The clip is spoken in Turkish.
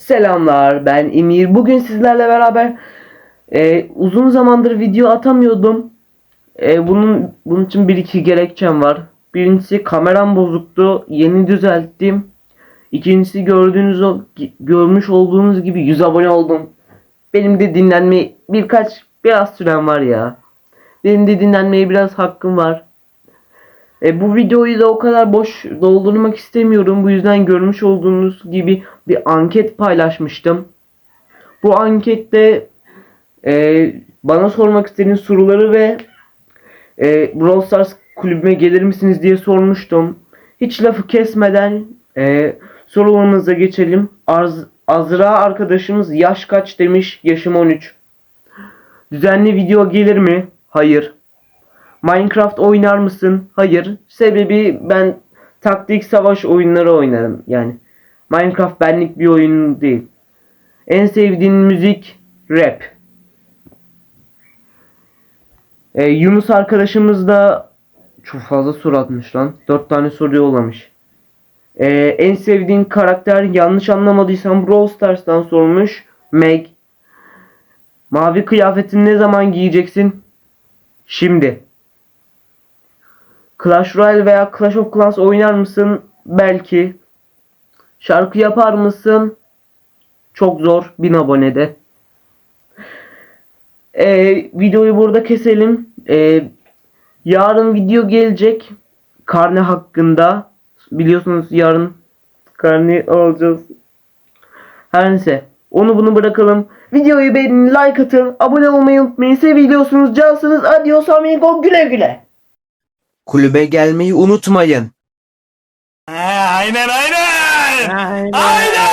Selamlar ben Emir. Bugün sizlerle beraber e, uzun zamandır video atamıyordum. E, bunun bunun için bir iki gerekçem var. Birincisi kameram bozuktu. Yeni düzelttim. İkincisi gördüğünüz görmüş olduğunuz gibi 100 abone oldum. Benim de dinlenme birkaç biraz sürem var ya. Benim de dinlenmeye biraz hakkım var. E, bu videoyu da o kadar boş doldurmak istemiyorum. Bu yüzden görmüş olduğunuz gibi bir anket paylaşmıştım. Bu ankette e, bana sormak istediğiniz soruları ve e, Brawl Stars kulübüme gelir misiniz diye sormuştum. Hiç lafı kesmeden e, sorularımıza geçelim. Arz, Azra arkadaşımız yaş kaç demiş. Yaşım 13. Düzenli video gelir mi? Hayır. Minecraft oynar mısın? Hayır. Sebebi ben taktik savaş oyunları oynarım. Yani Minecraft benlik bir oyun değil. En sevdiğin müzik rap. Ee, Yunus arkadaşımız da çok fazla soru atmış lan. 4 tane soru yollamış. Ee, en sevdiğin karakter yanlış anlamadıysam Brawl Stars'tan sormuş. Meg. Mavi kıyafetini ne zaman giyeceksin? Şimdi. Clash Royale veya Clash of Clans oynar mısın? Belki. Şarkı yapar mısın? Çok zor. 1000 abonede. Ee, videoyu burada keselim. Ee, yarın video gelecek. Karne hakkında. Biliyorsunuz yarın karne alacağız. Her neyse. Onu bunu bırakalım. Videoyu beğenin, like atın, abone olmayı unutmayın. Seviliyorsunuz, cansınız. Adios amigo, güle güle. Kulübe gelmeyi unutmayın. Aynen aynen. Aynen. aynen.